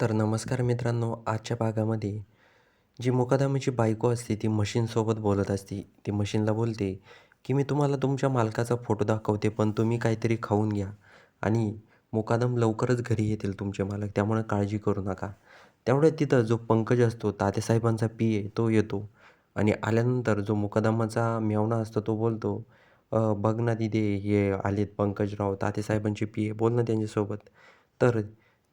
तर नमस्कार मित्रांनो आजच्या भागामध्ये जी मुकादमाची बायको असते ती मशीनसोबत बोलत असते. ती मशीनला बोलते की मी तुम्हाला तुमच्या मालकाचा फोटो दाखवते पण तुम्ही काहीतरी खाऊन घ्या आणि मुकादम लवकरच घरी येतील तुमचे मालक त्यामुळे काळजी करू नका. त्यामुळे तिथं जो पंकज असतो तात्यासाहेबांचा पी ए तो येतो आणि आल्यानंतर जो मुकादमाचा मेवणा असतो तो बोलतो बघ ना तिथे हे आलेत पंकजराव तात्यासाहेबांचे पी ए बोल ना त्यांच्यासोबत. तर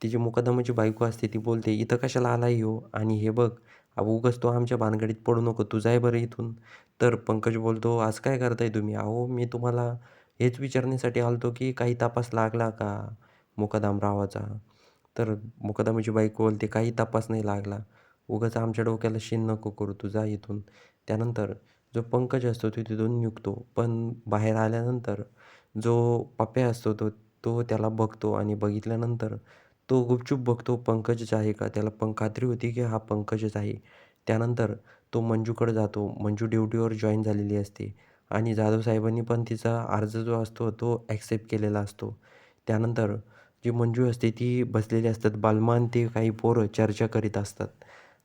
तिची मुकादमाची बायको असते ती बोलते इथं कशाला आला हो? आणि हे बघ अहो उगाच तो आमच्या भानगडीत पडू नको तू जाय बरं इथून. तर पंकज बोलतो आज काय करताय तुम्ही? अहो मी तुम्हाला हेच विचारण्यासाठी आलतो की काही तपास लागला का मुकादमरावाचा तर मुकदामाची बायको बोलते काही तपास नाही लागला. उगाच आमच्या डोक्याला शिन नको करू तू जा इथून. त्यानंतर जो पंकज असतो तो तिथून निघतो. पण बाहेर आल्यानंतर जो पप्या असतो तो तो त्याला बघतो आणि बघितल्यानंतर तो गुपचूप बघतो पंकजच आहे का? त्याला पण खात्री होती की हा पंकजच आहे. त्यानंतर तो मंजूकडे जातो. मंजू ड्युटीवर जॉईन झालेली असते आणि जाधव साहेबांनी पण तिचा अर्ज जो असतो तो ॲक्सेप्ट केलेला असतो. त्यानंतर जी मंजू असते ती बसलेली असतात. बालमान ते काही पोरं चर्चा करीत असतात.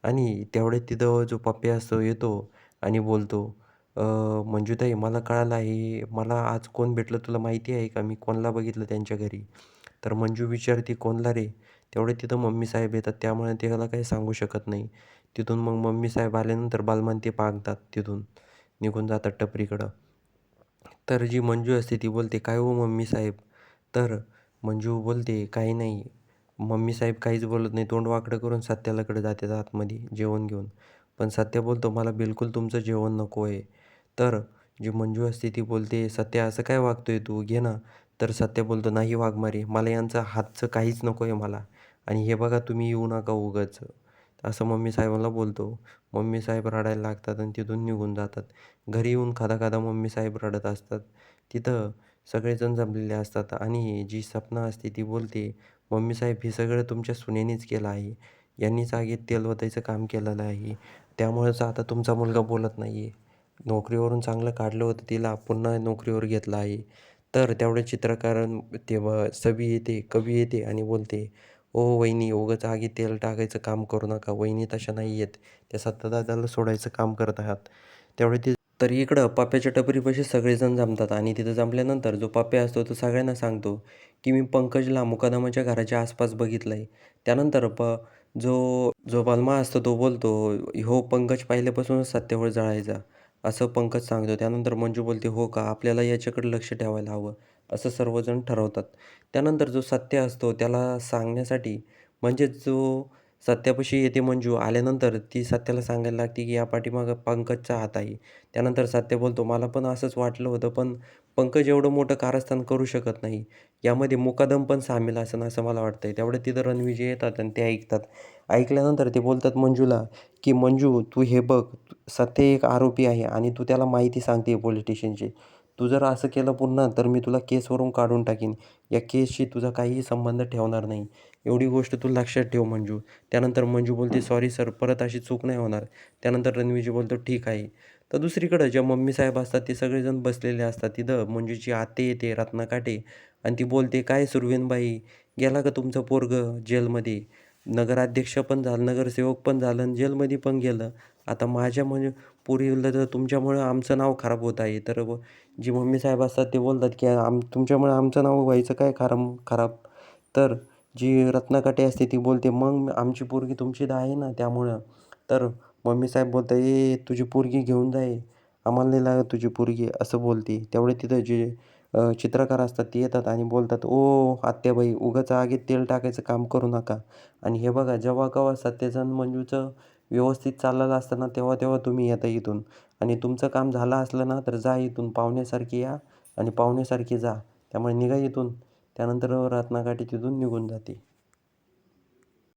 आणि तेवढे तिथं जो पप्प्या असतो येतो आणि बोलतो मंजूताई मला कळालं आहे. मला आज कोण भेटलं तुला माहिती आहे का? मी कोणाला बघितलं त्यांच्या घरी? तर मंजू विचारते कोणला रे? तेवढे तिथं मम्मी साहेब येतात त्यामुळे त्याला काही सांगू शकत नाही. तिथून मग मम्मी साहेब आल्यानंतर बालमान ते पागतात तिथून. निघून जातात टपरीकडं. तर जी मंजू असते ती बोलते काय हो मम्मी साहेब? तर मंजू बोलते काही नाही. मम्मी साहेब काहीच बोलत नाही. तोंड वाकडं करून सत्यालाकडे जाते आतमध्ये जेवण घेऊन. पण सत्या बोलतो मला बिलकुल तुमचं जेवण नको आहे तर जी मंजू असते ती बोलते सत्या असं काय वागतोय तू? घे ना. तर सत्या बोलतो नाही वाघमारे मला यांचं हातचं काहीच नको आहे मला. आणि हे बघा तुम्ही येऊ नका उगाच. असं मम्मी साहेबांना बोलतो. मम्मी साहेब रडायला लागतात आणि तिथून निघून जातात. घरी येऊन खादा खादा मम्मी साहेब रडत असतात. तिथं सगळेजण जमलेले असतात आणि जी सपना असते ती बोलते मम्मी साहेब हे सगळं तुमच्या सुनेनीच केलं आहे. यांनीच आगीत तेलवतायचं काम केलेलं आहे. त्यामुळेच आता तुमचा मुलगा बोलत नाही आहे नोकरीवरून चांगलं काढलं होतं तिला पुन्हा नोकरीवर घेतलं आहे. तर तेवढे चित्रकारण तेव्हा सवी येते कवी येते आणि बोलते ओ वहिनी उगाच आगी तेल टाकायचं काम करू नका वहिनी तशा नाही आहेत त्या सत्तादादाला सोडायचं काम करत आहात. तेवढे ते तर इकडं पाप्याच्या टपरीपाशी सगळेजण जमतात आणि तिथं जमल्यानंतर जो पाप्या असतो तो सगळ्यांना सांगतो की मी पंकजला मुकादमाच्या घराच्या आसपास बघितलं आहे त्यानंतर प जो जो बालमा असतो तो बोलतो हो पंकज पहिल्यापासूनच सत्यावर जळायचा. असं पंकज सांगतो. त्यानंतर मंजू बोलते हो का? आपल्याला याच्याकडे लक्ष ठेवायला हवं. असं सर्वजण ठरवतात. त्यानंतर जो सत्य असतो त्याला सांगण्यासाठी म्हणजेच जो सत्यापाशी येते मंजू आल्यानंतर ती सत्याला सांगायला लागते की या पाठीमागं पंकजचा हात आहे. त्यानंतर सत्य बोलतो मला पण असंच वाटलं होतं पण पंकज एवढं मोठं कारस्थान करू शकत नाही. यामध्ये मुकादम पण सामील असेल असं मला वाटतं आहे तेवढं तिथं रणविजय येतात आणि ते ऐकतात. ऐकल्यानंतर ते बोलतात मंजूला की मंजू तू हे बघ सत्य एक आरोपी आहे आणि तू त्याला माहिती सांगते पोलीस स्टेशनची. तू जर असं केलं पुन्हा तर मी तुला केसवरून काढून टाकीन. या केसशी तुझा काहीही संबंध ठेवणार नाही. एवढी गोष्ट तू लक्षात ठेव मंजू. त्यानंतर मंजू बोलते सॉरी सर परत अशी चूक नाही होणार. त्यानंतर रणवीरजी बोलतो ठीक आहे. तर दुसरीकडं ज्या मम्मी साहेब असतात ते सगळेजण बसलेले असतात तिथं. मंजूची आते येते रत्नाकाटे. आणि ती बोलते काय सुरवीनबाई गेला का तुमचं पोरगं जेलमध्ये? नगराध्यक्ष पण झालं नगरसेवक पण झालं आणि जेलमध्ये पण गेलं. आता माझ्या म्हणजे पोरीला तर तुमच्यामुळं आमचं नाव खराब होत आहे. तर व जी मम्मी साहेब असतात ते बोलतात की आम तुमच्यामुळे आमचं नाव व्हायचं काय खराब खराब? तर जी रत्नाकाटे असते ती बोलते मग आमची पोरगी तुमची आहे ना त्यामुळं. तर मम्मी साहेब बोलतात ए तुझी पोरगी घेऊन जाय आम्हाला नाही लागत तुझी पोरगी असं बोलते. तेवढे तिथं जे चित्रकार असतात ते येतात आणि बोलतात ओ आत्याबाई उगाच आगीत तेल टाकायचं काम करू नका. आणि हे बघा जेव्हा केव्हा सत्यजन मंजूचं व्यवस्थित चाललेलं असतं ना तेव्हा तेव्हा तुम्ही येता इथून. आणि तुमचं काम झालं असलं ना तर जा इथून पाहुण्यासारखी या आणि पाहुण्यासारखी जा. त्यामुळे निघा इथून. त्यानंतर रत्नाकाठी तिथून निघून जाते.